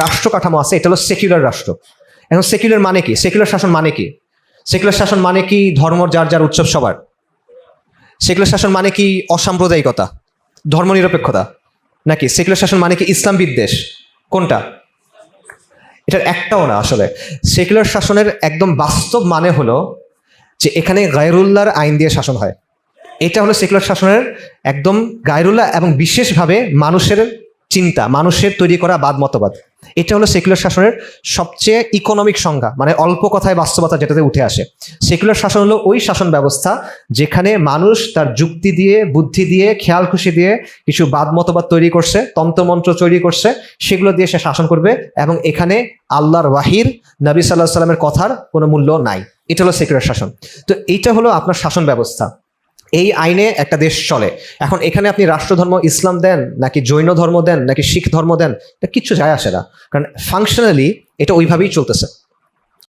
রাষ্ট্র কাঠামো আছে, এটা হলো সেকুলার রাষ্ট্র। এখন সেকুলার মানে কি? সেকুলার শাসন মানে কি? সেকুলার শাসন মানে কি ধর্ম যার যার উৎসব সবার? সেকুলার শাসন মানে কি অসাম্প্রদায়িকতা, ধর্মনিরপেক্ষতা? নাকি সেকুলার শাসন মানে কি ইসলাম বিদ্বেষ? কোনটা? এটার একটাও না আসলে। সেকুলার শাসনের একদম বাস্তব মানে হলো যে এখানে গায়রুল্লাহর আইন দিয়ে শাসন হয়। এটা হলো সেকুলার শাসনের একদম গায়রুল্লাহ এবং বিশেষভাবে মানুষের চিন্তা, মানুষের তৈরি করা বাদ মতবাদ। এটা হলো সেকুলার শাসনের সবচেয়ে ইকোনমিক সংজ্ঞা মানে অল্প কথায় বাস্তবতা যেটাতে উঠে আসে। সেকুলার শাসন হলো ওই শাসন ব্যবস্থা যেখানে মানুষ তার যুক্তি দিয়ে, বুদ্ধি দিয়ে, খেয়াল খুশি দিয়ে কিছু বাদ মতবাদ তৈরি করছে, তন্ত্রমন্ত্র তৈরি করছে, সেগুলো দিয়ে সে শাসন করবে এবং এখানে আল্লাহর ওয়াহির নবী সাল্লাহ সাল্লামের কথার কোনো মূল্য নাই। এটা হলো সেকুলার শাসন। তো এইটা হলো আপনার শাসন ব্যবস্থা। এই আইনে একটা দেশ চলে। এখন এখানে আপনি রাষ্ট্রধর্ম ইসলাম দেন, নাকি জৈন ধর্ম দেন, নাকি শিখ ধর্ম দেন, এটা কিচ্ছু যায় আসে না। কারণ ফাংশনালি এটা ওইভাবেই চলতেছে।